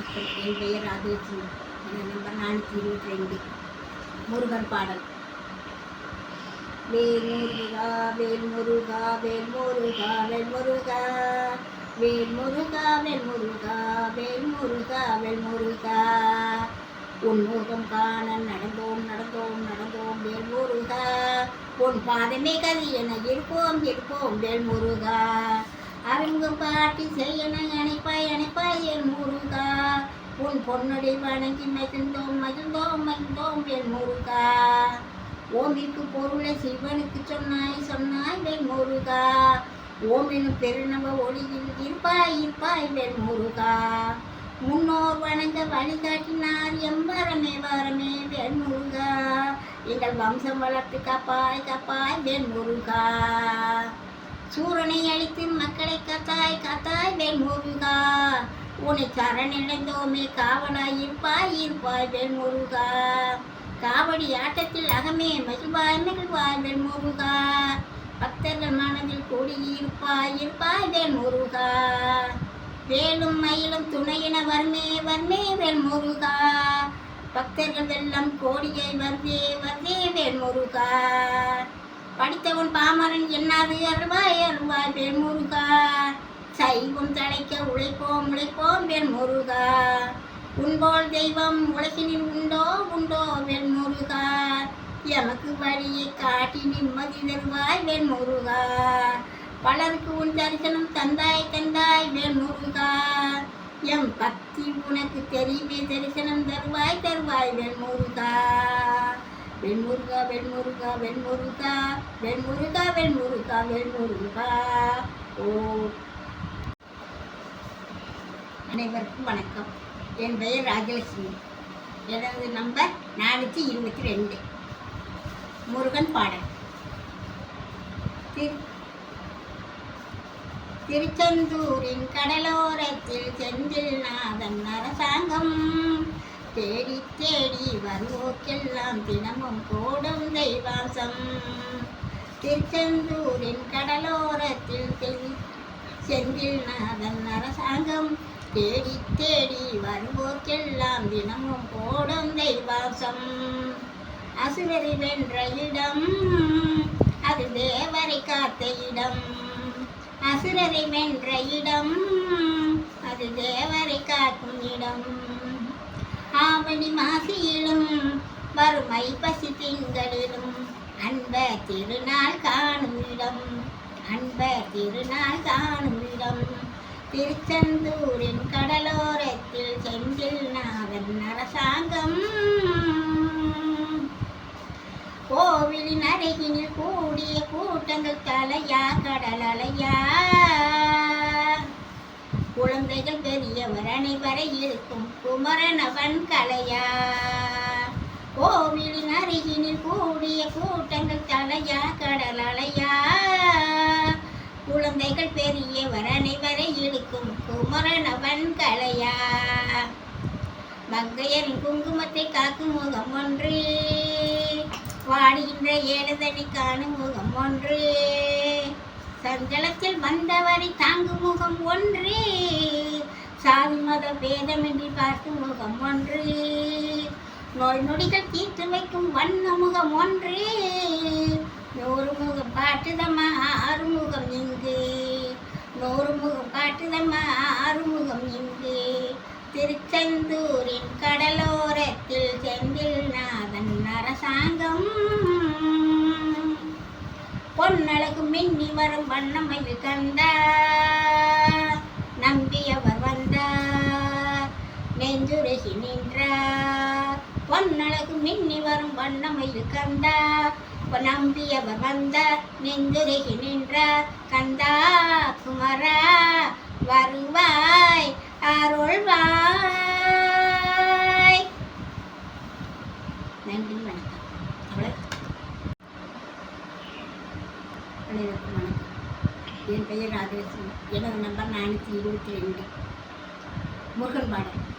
வணக்கம் என் பெயர் ராஜலட்சுமி என் நம்பர் நானூற்றி இருபத்தி ரெண்டு முருகன் பாடல். வேல் முருகா வேல் முருகா வேல் முருகா வேல் முருகா. வேல் முருகா வேல் முருகா வேல் முருகா வேல் முருகா. உன் முகம் காண நடந்தோம் நடந்தோம் நடந்தோம் வேல் முருகா. உன் பாதமே கதி என இருப்போம் இருப்போம் வேல் முருகா. அறிமுகம் பாட்டி செய்யன அணைப்பாய் அணைப்பாய் என் முருகா. உன் பொன்னடை வணங்கி மகிழ்ந்தோம் மகிழ்ந்தோம் மகிழ்ந்தோம் என் முருகா. ஓமிற்கு பொருளை சிவனுக்கு சொன்னாய் சொன்னாய் வெண் முருகா. ஓம் எனும் பெருநவ ஒளியில் இருப்பாய் இருப்பாய் வெண் முருகா. முன்னோர் வணங்க வழிகாட்டினார் எம்பரமே வரமே வெண் முருகா. எங்கள் வம்சம் வளர்த்து காப்பாய் காப்பாய் வெண் முருகா. சூரனை அழித்து மக்களை காத்தாய் காத்தாய் வேல்முருகா உன்னை சரணிழந்தோமே காவலாய் இருப்பாய் இருப்பாய் வேல்முருகா காவடி ஆட்டத்தில் அகமே மகிழ்வாய் மகிழ்வாய் வேல்முருகா பக்தர்கள் மனதில் கூடியிருப்பாய் இருப்பாய் வேல்முருகா முருகா. வேலும் மயிலும் துணையின வர்மே வர்மே வெண் முருகா. பக்தர்கள் வெள்ளம் கோடியை வந்தே வந்தே வெண் முருகா. படித்தவன் பாமரன் என்னாது அருவாய் அருவாய் பெண் முருகா. சைவம் தழைக்க உழைப்போம் உழைப்போம் வெண் முருகா. உன்போல் தெய்வம் உலகினில் உண்டோ உண்டோ வெண் முருகா. எமக்கு வழியை காட்டி நிம்மதி தருவாய் வெண் முருகா. பலருக்கு உன் தரிசனம் தந்தாய் தந்தாய் வெண் முருகா. எம் பக்தி உனக்கு தெரியுமே தரிசனம் தருவாய் தருவாய் வெண் முருகா. வெண்முருகா வெண்முருகா வெண்முருகா வெண்முருகா வெண்முருகா வெண்முருகா. ஓ. அனைவருக்கும் வணக்கம். என் பெயர் ராஜலட்சுமி. எனது நம்பர் நானூற்றி இருபத்தி ரெண்டு. முருகன் பாடல். திரு திருச்செந்தூரின் கடலோரத்தில் செந்தில் நாதன் அரசாங்கம் தேடி தேடி வருவோக்கெல்லாம் தினமும் போடும் தெய்வாசம். திருச்செந்தூரின் கடலோரத்தில் செந்தில் நாதன் அரசாங்கம் தேடி தேடி வருவோக்கெல்லாம் தினமும் போடும் தெய்வாசம். அசுரரி வென்ற இடம் அது தேவரை காத்த இடம். அசுரரை வென்ற இடம் அது தேவரை காக்கும் இடம். ஆவணி மாசியிலும் வறுமை பசி திங்களிலும் அன்ப திருநாள் காணும் இடம் அன்ப திருநாள் காணும் இடம். திருச்செந்தூரின் கடலோரத்தில் செந்தில் நாதன் அரசாங்கம். கோவிலின் அருகினில் கூடிய கூட்டங்கள் தலையா கடல் அலையா. குழந்தைகள் பெரியவர் அனைவரை இருக்கும் குமரனவன் கலையா கோவிலின் அருகினில் கூடிய கூட்டங்கள் தலையா கடல் அலையா? குழந்தைகள் பெரியவர் அனைவரை இழுக்கும் குமரனவன் கலையா மங்கையரின் குங்குமத்தை காக்கும் முகம் ஒன்று வாடுகின்ற ஏழுதனை காணும் முகம் ஒன்று சஞ்சலத்தில் வந்தவரை தாங்கும் முகம் ஒன்று சாதி மத பேதமின்றி பார்க்கும் முகம் ஒன்று. நோய் நொடிகள் தீர்த்து வைக்கும் வண்ண முகம் ஒன்று. நூறு முகம் பாட்டுதம்மா ஆறுமுகம் இங்கு. நூறு முகம் பாட்டுதம்மா ஆறுமுகம் இங்கு. திருச்செந்தூரின் கடலோரத்தில் செந்தில் நாதன் அரசாங்கம். பொன்னழகு மின்னி வரும் வண்ணமையில் கந்தா நெஞ்சுரசி நின்றார் பொன்னழகு மின்னி வரும் வண்ணமயில் கந்தா. நம்பியவர் வந்தார் நெஞ்சுரசி நின்றார் கந்தா குமரா வருவாய் அருள்வாய். நன்றி வணக்கம். அனைவருக்கும் வணக்கம். என் பெயர் ராஜலட்சுமி. எனது நம்பர் நானூற்றி இருபத்தி ரெண்டு. முருகன் பாடல்.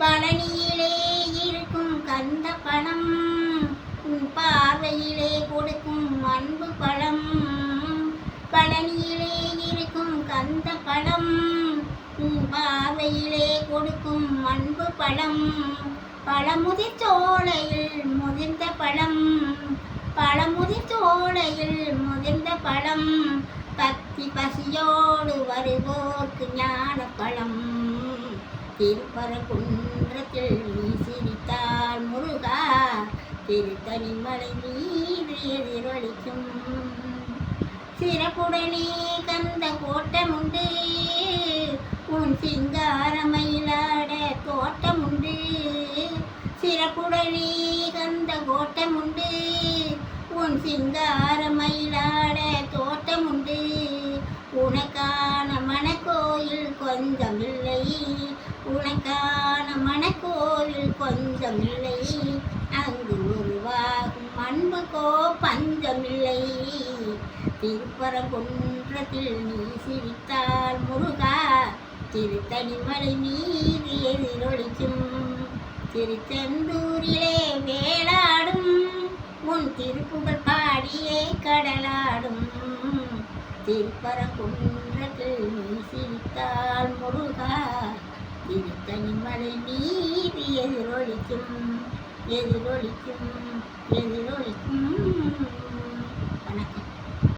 பழனியிலே இருக்கும் கந்த பணம் உன் பார்வையிலே கொடுக்கும் அன்பு பழம். பழனியிலே இருக்கும் கந்த பழம் உன் பார்வையிலே கொடுக்கும் அன்பு பழம். பழமுதிர் சோலையில் முதிர்ந்த பழம் பழமுதிர் சோலையில் முதிர்ந்த பழம். பக்தி பசியோடு வருவோர்க்கு ஞான பழம் திருப்பரங்குன்றத்தில் நீ சிரித்தால் முருகா திருத்தனி மலை மீது எதிரொலிக்கும். சிறப்புடனே கந்த கோட்டமுண்டு உன் சிங்காரமயிலாட தோட்டம் உண்டு சிறப்புடனே கந்த கோட்டமுண்டு உன் சிங்காரமயிலாட தோட்டம் உண்டு உனக்கான மனக்கோயில் கொஞ்சமில்லை உனக்கான மனக்கோயில் கொஞ்சமில்லை. அங்கு உருவாகும் அன்புக்கோ பஞ்சமில்லை. திருப்பரங்குன்றத்தில் நீ சிரித்தால் முருகா திருத்தணி மலை மீது எதிரொலிக்கும். திருச்செந்தூரிலே வேளாடும் உன் திருப்புகழ் பாடியே கடலாடும். திருப்பரங்குன்றத்தில் நீ சிரித்தால் முருகா திருத்தணி மலை மீது எதிரொலிக்கும் எதிரொலிக்கும் எதிரொலிக்கும் வணக்கம்